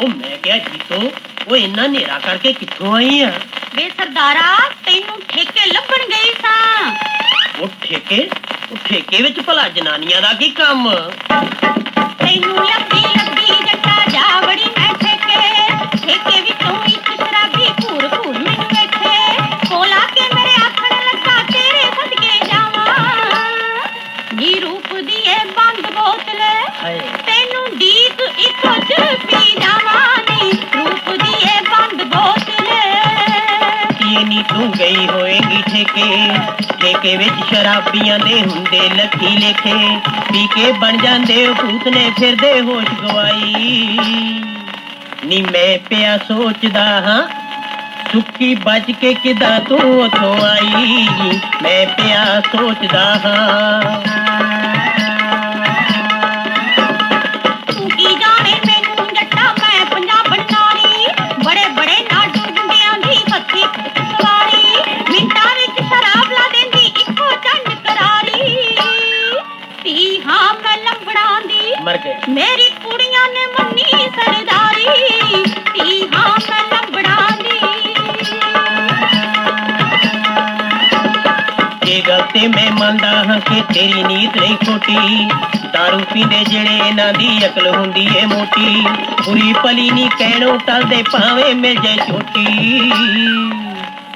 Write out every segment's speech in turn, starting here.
ਉਹ ਮੈਂ ਕਿਹਾ ਜੀਤੋ ਉਹ ਇੰਨਾ ਹਨੇਰਾ ਕਰਕੇ ਕਿੱਥੋਂ ਆਈ ਆ? ਵੇ ਸਰਦਾਰਾ ਤੈਨੂੰ ਠੇਕੇ ਲੱਭਣ ਗਈ ਸਾਂ। ਉਹ ਠੇਕੇ? ਉਹ ਠੇਕੇ ਵਿੱਚ ਭਲਾ ਜਨਾਨੀਆਂ ਦਾ ਕੀ ਕੰਮ? ਤੈਨੂੰ ਲੱਭ ਨੀ ਤੂੰ ਗਈ ਹੋਏਗੀ ਠੇਕੇ। ਠੇਕੇ ਵਿੱਚ ਸ਼ਰਾਬੀਆਂ ਦੇ ਹੁੰਦੇ ਲੱਖੀ ਲੇਖੇ। ਪੀ ਕੇ ਬਣ ਜਾਂਦੇ ਉਹ ਭੂਤ ਨੇ ਫਿਰਦੇ ਹੋਸ਼ ਗਵਾਈ। ਨੀ ਮੈਂ ਪਿਆ ਸੋਚਦਾ ਹਾਂ, ਸੁੱਕੀ ਬਚ ਕੇ ਕਿਦਾਂ ਤੂੰ ਉਥੋਂ ਆਈ। ਮੈਂ ਪਿਆ ਸੋਚਦਾ ਹਾਂ। ਪੀ ਹਾਂ ਮੈਂ ਲੰਬੜਾਂ ਦੀ ਮਰ ਗਏ। ਮੇਰੀ ਕੁੜੀਆਂ ਨੇ ਮੰਨੀ ਸਰਦਾਰੀ। ਪੀ ਹਾਂ ਮੈਂ ਲੰਬੜਾਂ ਦੀ ਇਹ ਗੱਲ ਤੇ ਮੈਂ ਮੰਨਦਾ ਹਾਂ ਕਿ ਤੇਰੀ ਨੀਤ ਨਹੀਂ ਖੋਟੀ ਦਾਰੂ ਪੀਂਦੇ ਜਿਹੜੇ ਇਹਨਾਂ ਦੀ ਅਕਲ ਹੁੰਦੀ ਏ ਮੋਟੀ ਬੁਰੀ ਭਲੀ ਨਹੀਂ ਕਹਿਣੋਂ ਟਲਦੇ ਭਾਵੇਂ ਮਿਲ ਜਾਏ ਛੋਟੀ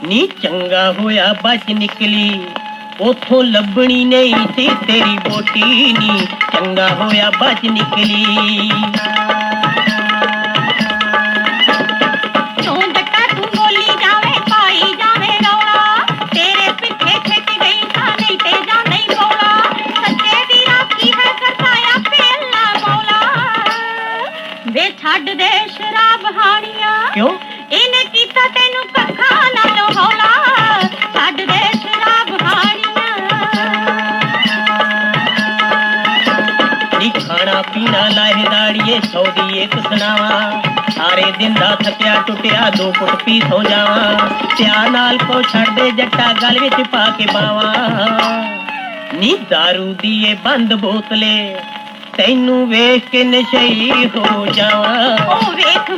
ਨੀ ਚੰਗਾ ਹੋਇਆ ਬਚ ਨਿਕਲੀ ਉਥੋਂ ਲੱਭਣੀ ਨਹੀਂ ਸੀ ਤੇਰੀ ਬੋਟੀ ਨੀ ਚੰਗਾ ਹੋਇਆ ਬਚ ਨਿਕਲੀ। ਵੇ ਛੱਡ ਦੇ ਸ਼ਰਾਬ ਹਾਣੀਆਂ। ਕਿਉਂ? ਇਹਨੇ ਕੀਤਾ ਤੈਨੂੰ ਪੀਣਾ ਲਾਹੇ ਦਾੜੀਏ ਸੌ ਦੀ ਸਾਰੇ ਦਿਨ ਦਾ ਥੱਕਿਆ ਟੁੱਟਿਆ, ਦੋ ਕੁੱਟ ਪੀ ਸੌ ਜਾਵਾਂ। ਪਿਆਰ ਨਾਲ ਕੋ ਛੱਡ ਦੇ ਜੱਟਾ, ਗਲ ਵਿੱਚ ਪਾ ਕੇ ਬਾਵਾ। ਨੀ दारू ਦੀਏ ਬੰਦ ਬੋਤਲੇ, ਤੈਨੂੰ ਵੇਖ ਕੇ ਨਸ਼ਈ ਹੋ ਜਾਵਾਂ। ਉਹ ਵੇਖ